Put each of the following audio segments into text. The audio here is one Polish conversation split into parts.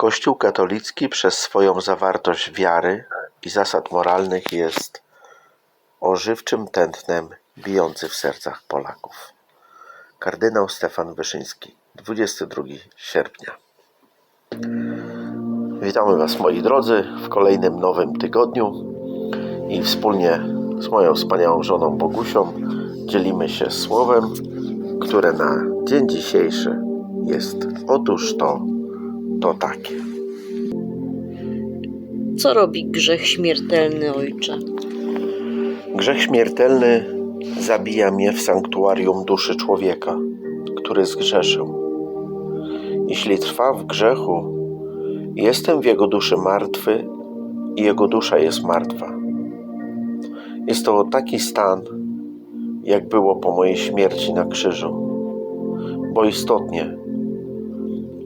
Kościół katolicki przez swoją zawartość wiary i zasad moralnych jest ożywczym tętnem bijący w sercach Polaków. Kardynał Stefan Wyszyński, 22 sierpnia. Witamy Was moi drodzy w kolejnym nowym tygodniu i wspólnie z moją wspaniałą żoną Bogusią dzielimy się słowem, które na dzień dzisiejszy jest otóż to, to takie. Co robi grzech śmiertelny, ojcze? Grzech śmiertelny zabija mnie w sanktuarium duszy człowieka, który zgrzeszył. Jeśli trwa w grzechu, jestem w jego duszy martwy i jego dusza jest martwa. Jest to taki stan, jak było po mojej śmierci na krzyżu, bo istotnie,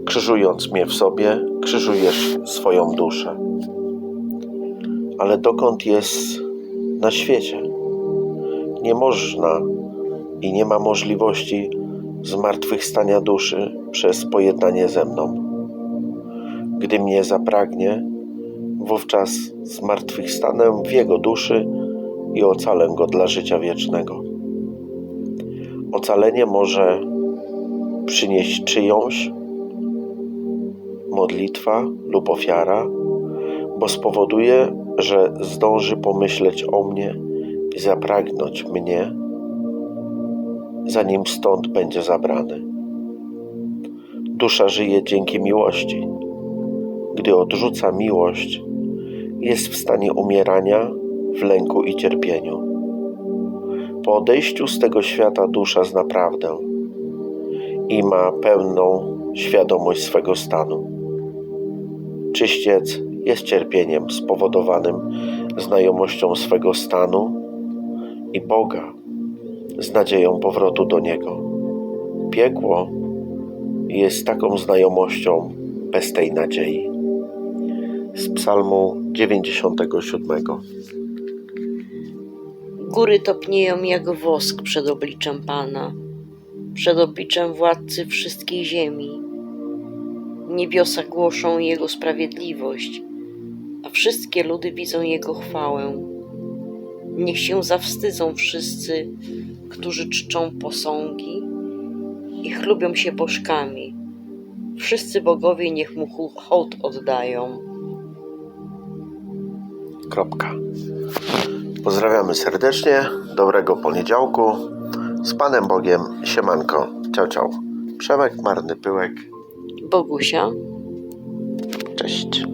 krzyżując mnie w sobie, krzyżujesz swoją duszę. Ale dokąd jest na świecie? Nie można i nie ma możliwości zmartwychwstania duszy przez pojednanie ze mną. Gdy mnie zapragnie, wówczas zmartwychwstanę w jego duszy i ocalę go dla życia wiecznego. Ocalenie może przynieść czyjąś modlitwa lub ofiara, bo spowoduje, że zdąży pomyśleć o mnie i zapragnąć mnie, zanim stąd będzie zabrany. Dusza żyje dzięki miłości. Gdy odrzuca miłość, jest w stanie umierania w lęku i cierpieniu. Po odejściu z tego świata dusza zna prawdę i ma pełną świadomość swego stanu. Czyściec jest cierpieniem spowodowanym znajomością swego stanu i Boga z nadzieją powrotu do Niego. Piekło jest taką znajomością bez tej nadziei. Z Psalmu 97. Góry topnieją jak wosk przed obliczem Pana, przed obliczem władcy wszystkiej ziemi. Niebiosa głoszą Jego sprawiedliwość, a wszystkie ludy widzą Jego chwałę. Niech się zawstydzą wszyscy, którzy czczą posągi i chlubią się bożkami. Wszyscy bogowie niech mu hołd oddają. Kropka. Pozdrawiamy serdecznie. Dobrego poniedziałku. Z Panem Bogiem. Siemanko. Ciao, ciao. Przemek Marny Pyłek. Bogusia. Cześć.